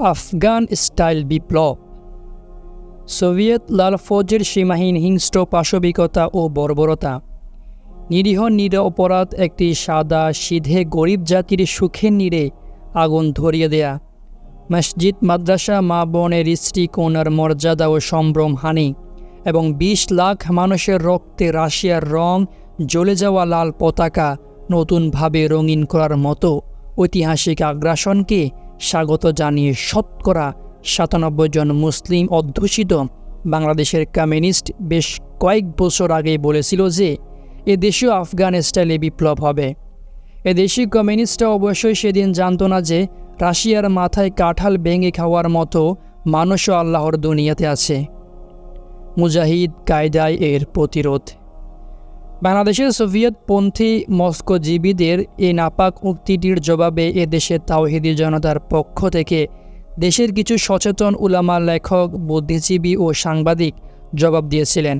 Afghan style বিপ্লব। Soviet লাল ফৌজের সীমাহীন হিংস্র পাশবিকতা ও বর্বরতা। নিরীহ নিরপরাধ একটি সাদা সিধে গরিব জাতির সুখের নীড়ে আগুন ধরিয়ে দেয়া। মসজিদ, মাদ্রাসা, মা বোনের কন্যার মর্যাদা ও সম্ভ্রম হানি এবং বিশ লাখ মানুষের রক্তে রাশিয়ার রং জ্বলে যাওয়া লাল পতাকা নতুনভাবে রঙিন করার মতো ঐতিহাসিক আগ্রাসনকে স্বাগত জানিয়ে শতকরা সাতানব্বই জন মুসলিম অধ্যুষিত বাংলাদেশের কমিউনিস্ট বেশ কয়েক বছর আগে বলেছিল যে এ দেশীয় আফগান স্টাইলে বিপ্লব হবে। এ দেশি কমিউনিস্টরা অবশ্যই সেদিন জানতো না যে রাশিয়ার মাথায় কাঁঠাল ভেঙে খাওয়ার মতো মানুষও আল্লাহর দুনিয়াতে আছে। মুজাহিদ কায়দায় এর প্রতিরোধ। বাংলাদেশের সোভিয়েত পন্থী মস্কোজীবীদের এই নাপাক উক্তিটির জবাবে এ দেশের তাওহিদি জনতার পক্ষ থেকে দেশের কিছু সচেতন উলামা লেখক, বুদ্ধিজীবী ও সাংবাদিক জবাব দিয়েছিলেন।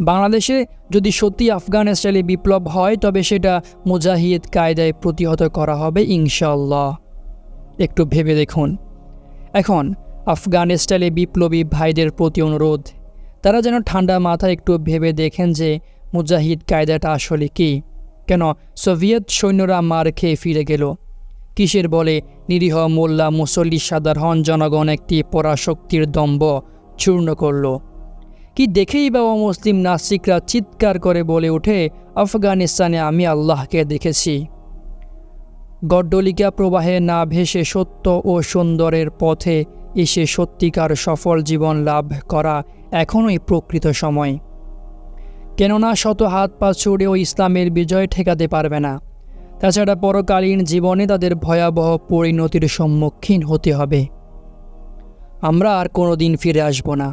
বাংলাদেশে যদি সত্যি আফগান স্টাইলে বিপ্লব হয়, তবে সেটা মুজাহিদ কায়দায় প্রতিহত করা হবে ইনশাল্লাহ একটু ভেবে দেখুন। এখন আফগান স্টাইলে বিপ্লবী ভাইদের প্রতি অনুরোধ। তারা যেন ঠান্ডা মাথায় একটু ভেবে দেখেন যে মুজাহিদ কায়দাটা আসলে কি? কেন? সোভিয়েত সৈন্যরা মার খেয়ে ফিরে গেল। কিসের বলে? নিরীহ মোল্লা মুসল্লি সাধারণ জনগণ একটি পরাশক্তির দম্ব চূর্ণ করল। কি দেখেই বা মুসলিম নাস্তিকরা চিৎকার করে বলে ওঠে, আফগানিস্তানে আমি আল্লাহকে দেখেছি। গড্ডলিকা প্রবাহে না ভেসে সত্য ও সুন্দরের পথে এসে সত্যিকার সফল জীবন লাভ করা এখনই প্রকৃত সময়। কেননা শত হাত পা ছুড়েও ইসলামের বিজয় ঠেকাতে পারবে না। তাছাড়া পরকালীন জীবনে তাদের ভয়াবহ পরিণতির সম্মুখীন হতে হবে। আমরা আর কোনো দিন ফিরে আসব না।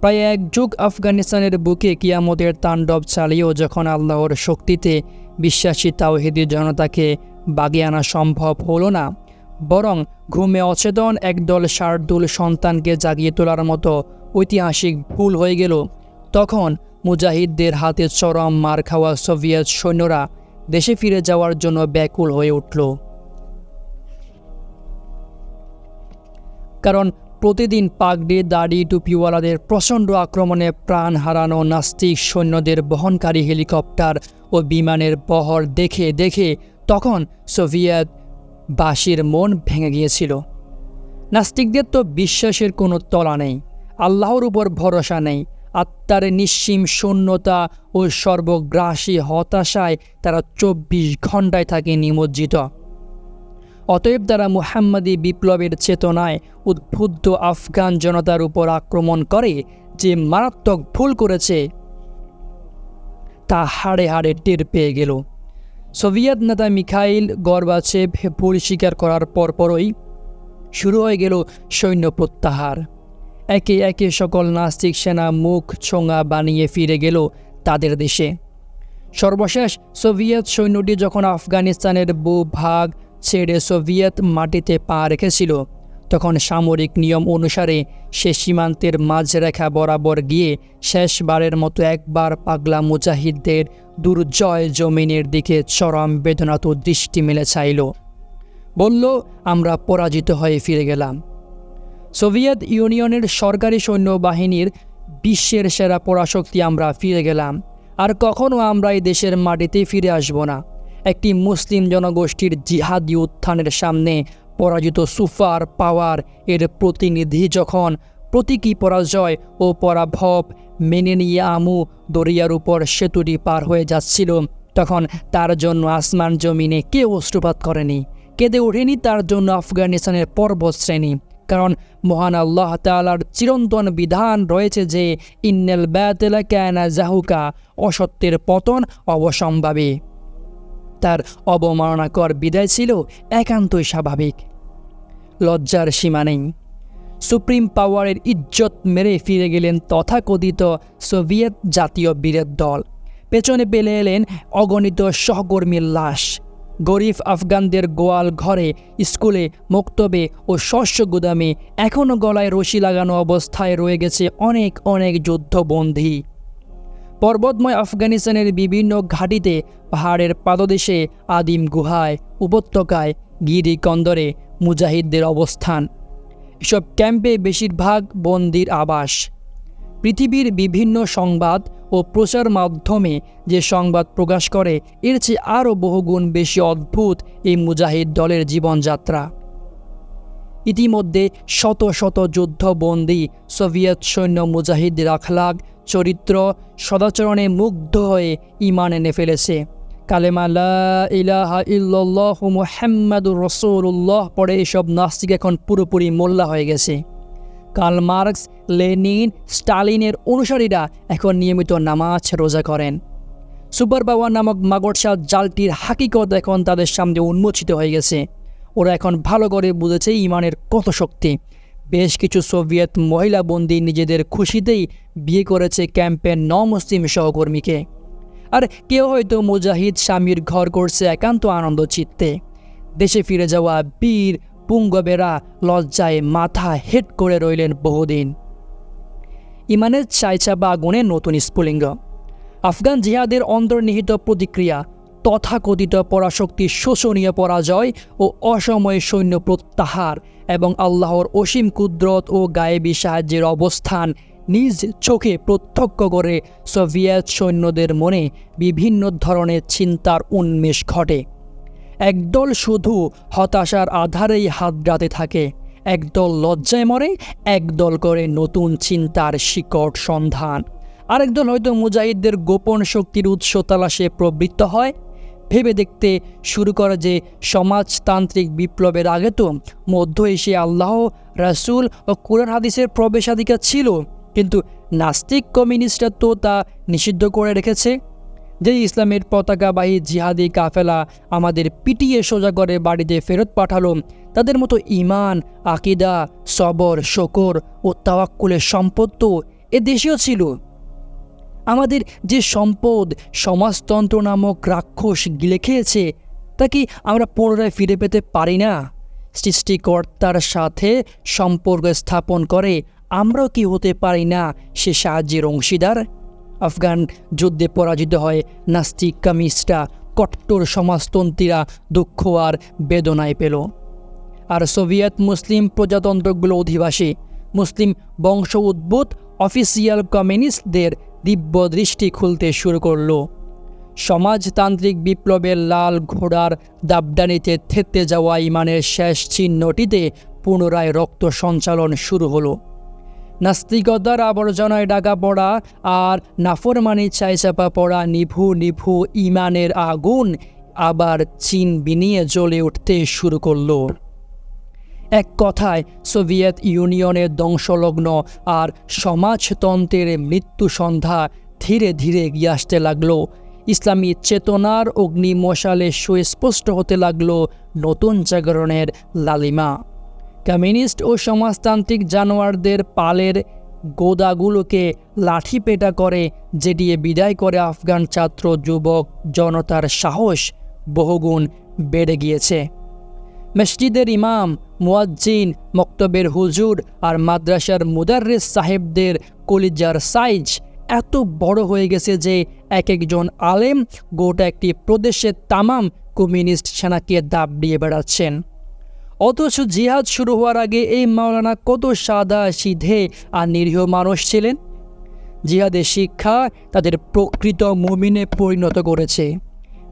প্রায় এক যুগ আফগানিস্তানের বুকে কিয়ামতের তাণ্ডব চালিয়েও যখন আল্লাহর শক্তিতে বিশ্বাসী তাওহিদি জনতাকে বাগিয়ে আনা সম্ভব হলো না, বরং ঘুমে অচেতন একদল শার্দুল সন্তানকে জাগিয়ে তোলার মতো ঐতিহাসিক ভুল হয়ে গেল তখন মুজাহিদদের হাতে চরম মার খাওয়া সোভিয়েত সৈন্যরা দেশে ফিরে যাওয়ার জন্য ব্যাকুল হয়ে উঠল। কারণ প্রতিদিন পাগড়ি, দাড়ি, টুপিওয়ালাদের প্রচণ্ড আক্রমণে প্রাণ হারানো নাস্তিক সৈন্যদের বহনকারী হেলিকপ্টার ও বিমানের বহর দেখে দেখে তখন সোভিয়েত বাসির মন ভেঙে গিয়েছিল। নাস্তিকদের তো বিশ্বাসের কোনো তলা নেই, আল্লাহর উপর ভরসা নেই আত্মার নিঃসীম শূন্যতা ও সর্বগ্রাসী হতাশায় তারা চব্বিশ ঘন্টায় থাকে নিমজ্জিত। অতএব তারা মুহাম্মাদি বিপ্লবের চেতনায় উদ্বুদ্ধ আফগান জনতার উপর আক্রমণ করে যে মারাত্মক ভুল করেছে, তা হাড়ে হাড়ে টের পেয়ে গেল। সোভিয়েত নেতা মিখাইল গর্বাচেভ ভুল স্বীকার করার পরপরই শুরু হয়ে গেল সৈন্য প্রত্যাহার। একে একে সকল নাস্তিক সেনা, মুখ, ছোঙা বানিয়ে ফিরে গেল তাদের দেশে। সর্বশেষ সোভিয়েত সৈন্যটি যখন আফগানিস্তানের ভাগ ছেড়ে সোভিয়েত মাটিতে পা রেখেছিল, তখন সামরিক নিয়ম অনুসারে সে সীমান্তের মাঝরেখা বরাবর গিয়ে শেষবারের মতো একবার পাগলা মুজাহিদদের দুর্জয় জমিনের দিকে চরম বেদনাত দৃষ্টি মেলে চাইল। বলল, আমরা পরাজিত হয়ে ফিরে গেলাম। সোভিয়েত ইউনিয়নের সরকারি সৈন্যবাহিনীর বিশ্বের সেরা পরাশক্তি আমরা ফিরে গেলাম। আর কখনও আমরা এই দেশের মাটিতে ফিরে আসব না। একটি মুসলিম জনগোষ্ঠীর জিহাদি উত্থানের সামনে পরাজিত সুফার পাওয়ার এর প্রতিনিধি যখন প্রতীকী পরাজয় ও পরাভব মেনে নিয়ে আমু দরিয়ার উপর সেতুটি পার হয়ে যাচ্ছিল, তখন তার জন্য আসমান জমিনে কেউ অস্ত্রপাত করেনি। কেঁদে ওঠেনি তার জন্য আফগানিস্তানের পর্বত শ্রেণি। কারণ মহান আল্লাহ তালার চিরন্তন বিধান রয়েছে যে, ইন্নেল ব্যাতেলা ক্যানা জাহুকা অসত্যের পতন অবসম্ভাবী। তার অবমাননাকর বিদায় ছিল একান্তই স্বাভাবিক। লজ্জার সীমা নেই। সুপ্রিম পাওয়ারের ইজ্জত মেরে ফিরে গেলেন তথাকথিত সোভিয়েত জাতীয় বীরের দল। পেছনে পেলে এলেন অগণিত সহকর্মীর লাশ। গরিব আফগানদের গোয়াল ঘরে, স্কুলে, মক্তবে ও শস্য গুদামে এখনও গলায় রশি লাগানো অবস্থায় রয়ে গেছে অনেক অনেক যুদ্ধবন্দী। পর্বতময় আফগানিস্তানের বিভিন্ন ঘাটিতে পাহাড়ের পাদদেশে আদিম গুহায়, উপত্যকায় গিরি কন্দরে মুজাহিদদের অবস্থান। এসব ক্যাম্পে বেশিরভাগ বন্দির আবাস। পৃথিবীর বিভিন্ন সংবাদ ও প্রচার মাধ্যমে যে সংবাদ প্রকাশ করে, এর চেয়ে আরও বহুগুণ বেশি অদ্ভুত এই মুজাহিদ দলের জীবনযাত্রা। ইতিমধ্যে শত শত যুদ্ধবন্দী সোভিয়েত সৈন্য মুজাহিদ আখলাগ চরিত্র সদাচরণে মুগ্ধ হয়ে ইমান এনে ফেলেছে। কালেমা ইলাহা ইল্লাল্লাহ মুহাম্মাদুর রসুল্লাহ পরে এসব নাস্তিক এখন পুরোপুরি মোল্লা হয়ে গেছে। কার্ল মার্কস, লেনিন, স্টালিনের অনুসারীরা এখন নিয়মিত নামাজ রোজা করেন। সুপার বাবা নামক মাগরসা জালটির হাকিকত এখন তাদের সামনে উন্মোচিত হয়ে গেছে। ওরা এখন ভালো করে বুঝেছে ইমানের কত শক্তি। বেশ কিছু সোভিয়েত মহিলা বন্দী নিজেদের খুশিতেই বিয়ে করেছে ক্যাম্পের ন মুসলিম সহকর্মীকে। আর কেউ হয়তো মুজাহিদ স্বামীর ঘর করছে একান্ত আনন্দ চিত্তে। দেশে ফিরে যাওয়া বীর পুঙ্গবেরা লজ্জায় মাথা হেট করে রইলেন বহুদিন। ইমানের চাইচা বা নতুন স্ফুলিঙ্গ। আফগান জিহাদের অন্তর্নিহিত প্রতিক্রিয়া, তথাকথিত পরাশক্তির শোষণীয় পরাজয় ও অসময়ে সৈন্য প্রত্যাহার এবং আল্লাহর অসীম কুদরত ও গায়েবী সাহায্যের অবস্থান নিজ চোখে প্রত্যক্ষ করে সোভিয়েত সৈন্যদের মনে বিভিন্ন ধরনের চিন্তার উন্মেষ ঘটে। একদল শুধু হতাশার আধারেই হাতড়াতে থাকে। একদল লজ্জায় মরে, একদল করে নতুন চিন্তার শিকট সন্ধান। আরেকদল হয়তো মুজাহিদদের গোপন শক্তির উৎস তালাশে প্রবৃত্ত হয়। ভেবে দেখতে শুরু করে যে সমাজতান্ত্রিক বিপ্লবের আগে তো মধ্য এশিয়া আল্লাহ, রাসুল ও কুরআন হাদিসের প্রবেশাধিকার ছিল। কিন্তু নাস্তিক কমিউনিস্টরা তো তা নিষিদ্ধ করে রেখেছে। যে ইসলামের পতাকাবাহী জিহাদি কাফেলা আমাদের পিটিয়ে সোজা করে বাড়িতে ফেরত পাঠালো, তাদের মতো ইমান আকিদা, সবর, শকর ও তাওয়াক্কুলের সম্পদ তো এ দেশেও ছিল। আমাদের যে সম্পদ সমাজতন্ত্র নামক রাক্ষস গিলে খেয়েছে, তা কি আমরা পুনরায় ফিরে পেতে পারি না? সৃষ্টিকর্তার সাথে সম্পর্ক স্থাপন করে আমরাও কি হতে পারি না সে সাহায্যের অংশীদার? আফগান যুদ্ধে পরাজিত হয়। নাস্তিক কামিস্টরা কট্টর সমাজতন্ত্রীরা দুঃখ আর বেদনায় পেল। আর সোভিয়েত মুসলিম প্রজাতন্ত্রগুলো অধিবাসী, মুসলিম বংশ উদ্ভূত অফিসিয়াল কমিউনিস্টদের দিব্য দৃষ্টি খুলতে শুরু করল। সমাজতান্ত্রিক বিপ্লবের লাল ঘোড়ার দাবদানিতে থেতে যাওয়া ইমানের শেষ চিহ্নটিতে পুনরায় রক্ত সঞ্চালন শুরু হলো। নাস্তিকতার আবর্জনায় ডাকা পড়া আর নাফরমানি চাইচাপা পড়া নিভু নিভু ইমানের আগুন আবার চীন বিনিয়ে জ্বলে উঠতে শুরু করল। এক কথায়, সোভিয়েত ইউনিয়নের ধ্বংসলগ্ন আর সমাজতন্ত্রের মৃত্যু সন্ধ্যা ধীরে ধীরে এগিয়ে আসতে লাগল। ইসলামী চেতনার অগ্নি মশালে সুস্পষ্ট হতে লাগল নতুন জাগরণের লালিমা। কমিউনিস্ট ও সমাজতান্ত্রিক জানোয়ারদের পালের গোদাগুলোকে লাঠি পেটা করে জেডিয়ে বিদায় করে আফগান ছাত্র, যুবক, জনতার সাহস বহুগুণ বেড়ে গিয়েছে। মসজিদের ইমাম, মুয়াজ্জিন, মক্তবের হুজুর আর মাদ্রাসার মুদার্রেস সাহেবদের কলিজার সাইজ এত বড় হয়ে গেছে যে এক একজন আলেম গোটা একটি প্রদেশের তামাম কমিউনিস্ট সেনাকে দাব দিয়ে বেড়াচ্ছেন। অথচ জিহাদ শুরু হওয়ার আগে এই মাওলানা কত সাদা সিধে আর নিরীহ মানুষ ছিলেন? জিহাদের শিক্ষা তাদের প্রকৃত মমিনে পরিণত করেছে।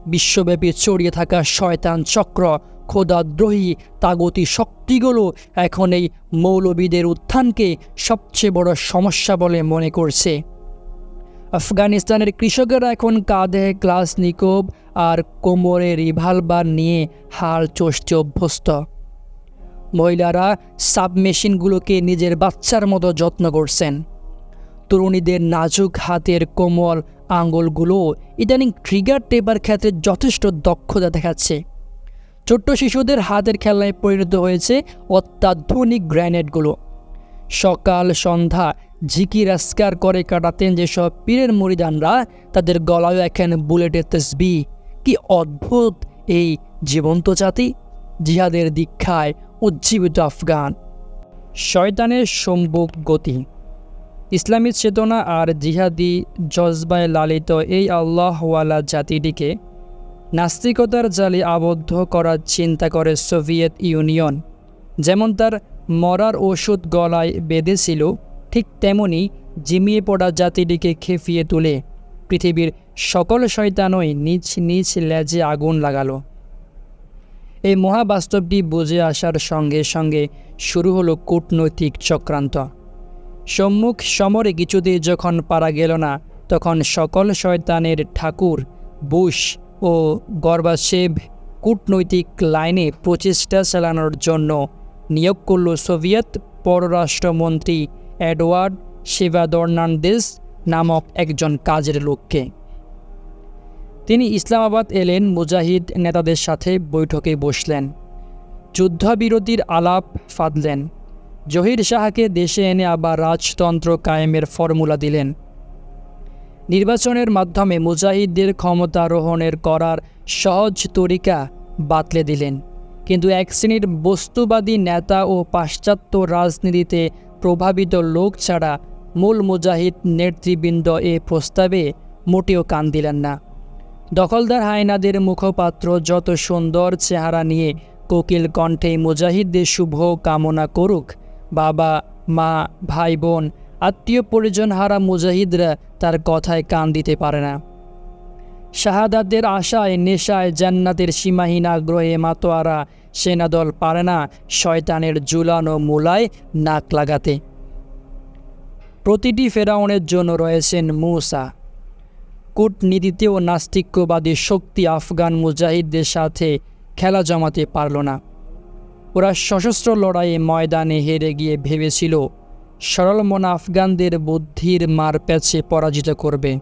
বিশ্বব্যাপী ছড়িয়ে থাকা শয়তান চক্র, খোদাদ্রোহী, তাগতি শক্তিগুলো এখন এই মৌলবীদের উত্থানকে সবচেয়ে বড় সমস্যা বলে মনে করছে। আফগানিস্তানের কৃষকেরা এখন কাঁধে গ্লাস নিকোব আর কোমরে রিভালবার নিয়ে হাল চষতে অভ্যস্ত। মহিলারা সাবমেশিনগুলোকে নিজের বাচ্চার মতো যত্ন করছেন। তরুণীদের নাজুক হাতের কোমল আঙ্গুলগুলো ইদানিং ট্রিগার টেপার ক্ষেত্রে যথেষ্ট দক্ষতা দেখাচ্ছে। ছোট্ট শিশুদের হাতের খেলনায় পরিণত হয়েছে অত্যাধুনিক গ্র্যানেডগুলো সকাল, সন্ধ্যা ঝিকি রাস্কার করে কাটাতেন যেসব পীরের মরিদানরা তাদের গলায় এখন বুলেটের তসবি। কি অদ্ভুত এই জীবন্ত জাতি! জিহাদের দীক্ষায় উজ্জীবিত আফগান। শয়তানের সম্মুখ গতি। ইসলামী চেতনা আর জিহাদি জজবায় লালিত এই আল্লাহওয়ালা জাতিটিকে নাস্তিকতার জালে আবদ্ধ করার চিন্তা করে সোভিয়েত ইউনিয়ন। যেমন তার মরার ওষুধ গলায় বেঁধেছিল, ঠিক তেমনি জিমিয়ে পড়া জাতিটিকে খেপিয়ে তুলে। পৃথিবীর সকল শয়তানই নিজ নিজ লেজে আগুন লাগালো। এই মহাবাস্তবটি বুঝে আসার সঙ্গে সঙ্গে শুরু হলো কূটনৈতিক চক্রান্ত। সম্মুখ সমরে কিছুতেই যখন পারা গেল না, তখন সকল শয়তানের ঠাকুর, বুশ ও গর্বাসেভ কূটনৈতিক লাইনে প্রচেষ্টা চালানোর জন্য নিয়োগ করল সোভিয়েত পররাষ্ট্রমন্ত্রী এডওয়ার্ড শিভাদর্নান্দেস নামক একজন কাজের লোককে। তিনি ইসলামাবাদ এলেন মুজাহিদ নেতাদের সাথে বৈঠকে বসলেন। যুদ্ধবিরতির আলাপ ফাদলেন। জহির শাহকে দেশে এনে আবার রাজতন্ত্র কায়েমের ফর্মুলা দিলেন। নির্বাচনের মাধ্যমে মুজাহিদদের ক্ষমতারোহণের করার সহজ তরিকা বাতলে দিলেন। কিন্তু এক শ্রেণির বস্তুবাদী নেতা ও পাশ্চাত্য রাজনীতিতে প্রভাবিত লোক ছাড়া মূল মুজাহিদ নেতৃবৃন্দ এ প্রস্তাবে মোটেও কান দিলেন না। দখলদার হায়নাদের মুখপাত্র যত সুন্দর চেহারা নিয়ে কোকিল কণ্ঠে মুজাহিদদের শুভ কামনা করুক, বাবা, মা, ভাই, বোন, আত্মীয় পরিজন হারা মুজাহিদরা তার কথায় কান দিতে পারে না। শাহাদাতের আশায়, নেশায়, জান্নাতের সীমাহীন আগ্রহে মাতোয়ারা সেনাদল পারে না শয়তানের জুলানো মূলায় নাক লাগাতে। প্রতিটি ফেরাউনের জন্য রয়েছেন মূসা। কূটনীতিতেও নাস্তিক্যবাদী শক্তি আফগান মুজাহিদদের সাথে খেলা জমাতে পারল না। ওরা সশস্ত্র লড়াইয়ে ময়দানে হেরে গিয়ে ভেবেছিল, সরল মন আফগানদের বুদ্ধির মার প্যাচে পরাজিত করবে।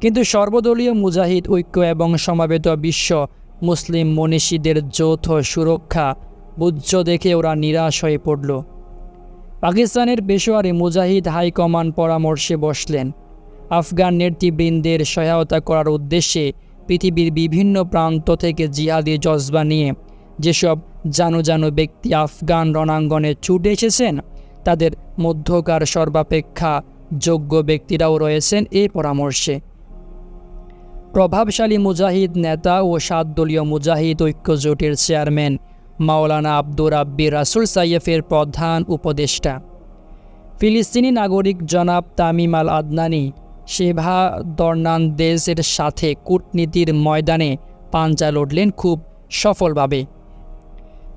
কিন্তু সর্বদলীয় মুজাহিদ ঐক্য এবং সমাবেত বিশ্ব মুসলিম মনীষীদের যৌথ সুরক্ষা বুজ্জ দেখে ওরা নিরাশ হয়ে পড়ল। পাকিস্তানের পেশোয়ারে মুজাহিদ হাইকমান্ড পরামর্শে বসলেন আফগান নেতৃবৃন্দের সহায়তা করার উদ্দেশ্যে পৃথিবীর বিভিন্ন প্রান্ত থেকে জিহাদি জজবা নিয়ে যেসব জানো জানো ব্যক্তি আফগান রণাঙ্গনে ছুটে এসেছেন, তাদের মধ্যকার সর্বাপেক্ষা যোগ্য ব্যক্তিরাও রয়েছেন এই পরামর্শে। প্রভাবশালী মুজাহিদ নেতা ও সাত দলীয় মুজাহিদ ঐক্য জোটের চেয়ারম্যান মাওলানা আব্দুর রাব্বি রাসুল সাইয়েফের প্রধান উপদেষ্টা। ফিলিস্তিনি নাগরিক জনাব তামিম আল আদনানি শেভা দর্নান্দেজের সাথে কূটনীতির ময়দানে পাঞ্জা লড়লেন খুব সফলভাবে।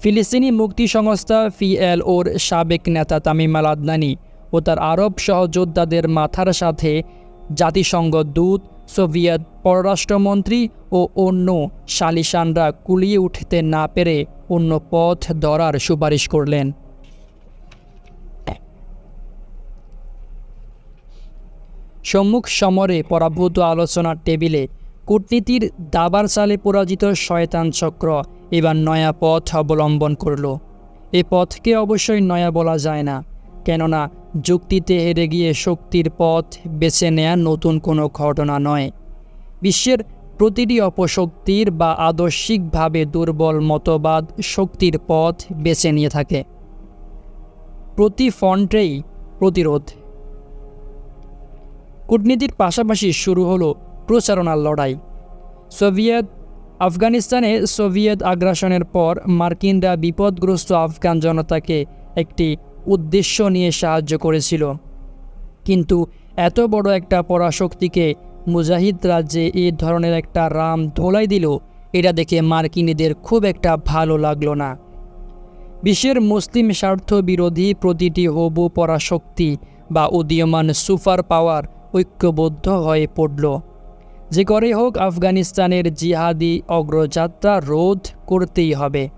ফিলিস্তিনি মুক্তি সংস্থা ফিএল ওর সাবেক নেতা তামিম আল আদনানি ও তার আরব সহযোদ্ধাদের মাথার সাথে জাতিসংঘ দূত, সোভিয়েত পররাষ্ট্রমন্ত্রী ও অন্য শালিশানরা কুলিয়ে উঠতে না পেরে অন্য পথ ধরার সুপারিশ করলেন। সম্মুখ সমরে পরাভূত আলোচনার টেবিলে কূটনীতির দাবার চালে পরাজিত শয়তান চক্র এবার নয়া পথ অবলম্বন করল। এ পথকে অবশ্যই নয়া বলা যায় না, কেননা যুক্তিতে হেরে গিয়ে শক্তির পথ বেছে নেয়া নতুন কোনো ঘটনা নয়। বিশ্বের প্রতিটি অপশক্তির বা আদর্শিকভাবে দুর্বল মতবাদ শক্তির পথ বেছে নিয়ে থাকে। প্রতি ফন্টেই প্রতিরোধ। কূটনীতির পাশাপাশি শুরু হলো প্রচারণার লড়াই। সোভিয়েত আফগানিস্তানে সোভিয়েত আগ্রাসনের পর মার্কিনরা বিপদগ্রস্ত আফগান জনতাকে একটি উদ্দেশ্য নিয়ে সাহায্য করেছিল। কিন্তু এত বড় একটা পরাশক্তিকে মুজাহিদ রাজ্যে এই ধরনের একটা রাম ধোলাই দিল, এটা দেখে মার্কিনীদের খুব একটা ভালো লাগল না। বিশ্বের মুসলিম স্বার্থ বিরোধী প্রতিটি হবু পরাশক্তি বা উদীয়মান সুপার পাওয়ার ঐক্যবদ্ধ হয়ে পড়ল। যে করে হোক আফগানিস্তানের জিহাদি অগ্রযাত্রা রোধ করতেই হবে।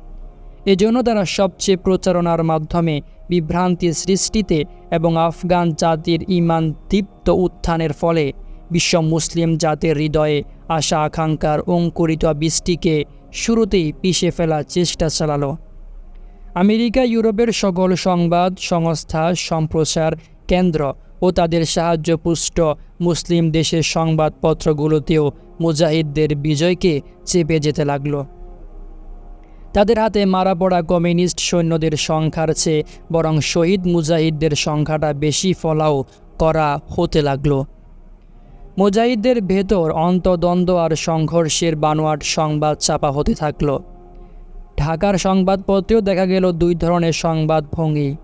এজন্য তারা সবচেয়ে প্রচারণার মাধ্যমে বিভ্রান্তি সৃষ্টিতে এবং আফগান জাতির ইমান দীপ্ত উত্থানের ফলে বিশ্ব মুসলিম জাতির হৃদয়ে আশা আকাঙ্ক্ষার অঙ্কুরিত বৃষ্টিকে শুরুতেই পিষে ফেলার চেষ্টা চালালো। আমেরিকা, ইউরোপের সকল সংবাদ সংস্থা, সম্প্রচার কেন্দ্র ও তাদের সাহায্যপুষ্ট মুসলিম দেশের সংবাদপত্রগুলোতেও মুজাহিদদের বিজয়কে চেপে যেতে লাগল। তাদের হাতে মারা পড়া কমিউনিস্ট সৈন্যদের সংখ্যার চেয়ে বরং শহীদ মুজাহিদদের সংখ্যাটা বেশি ফলাও করা হতে লাগল। মুজাহিদদের ভেতর অন্তদ্বন্দ্ব আর সংঘর্ষের বানোয়াট সংবাদ চাপা হতে থাকল। ঢাকার সংবাদপত্রেও দেখা গেল দুই ধরনের সংবাদ ভঙ্গি।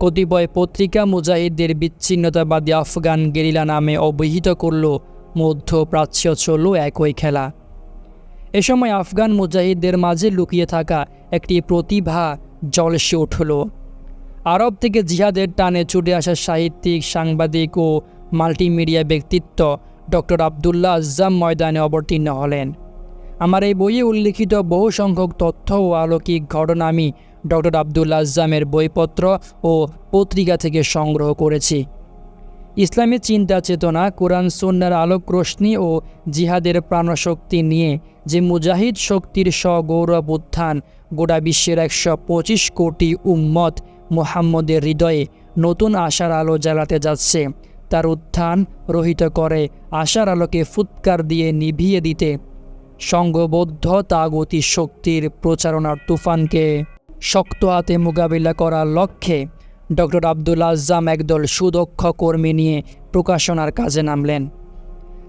কতিপয় পত্রিকা মুজাহিদদের বিচ্ছিন্নতাবাদী আফগান গেরিলা নামে অবহিত করল, মধ্যপ্রাচ্য চলল একই খেলা। এ সময় আফগান মুজাহিদদের মাঝে লুকিয়ে থাকা একটি প্রতিভা জলসে উঠল। আরব থেকে জিহাদের টানে ছুটে আসা সাহিত্যিক, সাংবাদিক ও মাল্টিমিডিয়া ব্যক্তিত্ব ডক্টর আবদুল্লাহ আজ্জাম ময়দানে অবতীর্ণ হলেন। আমার এই বইয়ে উল্লিখিত বহু সংখ্যক তথ্য ও আলৌকিক ঘটনা আমি ডক্টর আবদুল্লা আজ্জামের বইপত্র ও পত্রিকা থেকে সংগ্রহ করেছি। ইসলামী চিন্তা চেতনা, কোরআন সন্ন্যার আলোক রোশনি ও জিহাদের প্রাণশক্তি নিয়ে যে মুজাহিদ শক্তির স্বগৌরব উত্থান, গোটা বিশ্বের একশো পঁচিশ কোটি উম্মত মোহাম্মদের হৃদয়ে নতুন আশার আলো জ্বালাতে যাচ্ছে। তার উত্থান রহিত করে আশার আলোকে ফুৎকার দিয়ে নিভিয়ে দিতে সংঘবদ্ধ তাগতি শক্তির প্রচারণার তুফানকে শক্ত হাতে মোকাবিলা করার লক্ষ্যে ডক্টর আব্দুল আজ্জাম একদল সুদক্ষ কর্মী নিয়ে প্রকাশনার কাজে নামলেন।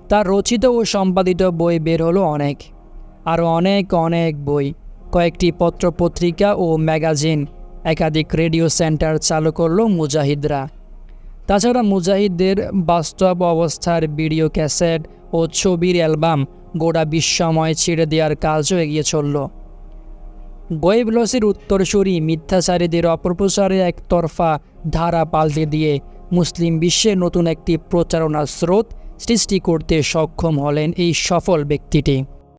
তার রচিত ও সম্পাদিত বই বের হলো অনেক। আরও অনেক অনেক বই। কয়েকটি পত্রপত্রিকা ও ম্যাগাজিন একাধিক রেডিও সেন্টার চালু করল মুজাহিদরা। তাছাড়া মুজাহিদদের বাস্তব অবস্থার ভিডিও ক্যাসেট ও ছবির অ্যালবাম গোটা বিশ্বময় ছিঁড়ে দেওয়ার কাজও এগিয়ে চলল। গোয়েবলসের উত্তরসূরি মিথ্যাচারীদের অপপ্রচারে একতরফা ধারা পাল্টে দিয়ে মুসলিম বিশ্বে নতুন একটি প্রচারণার স্রোত সৃষ্টি করতে সক্ষম হলেন এই সফল ব্যক্তিটি।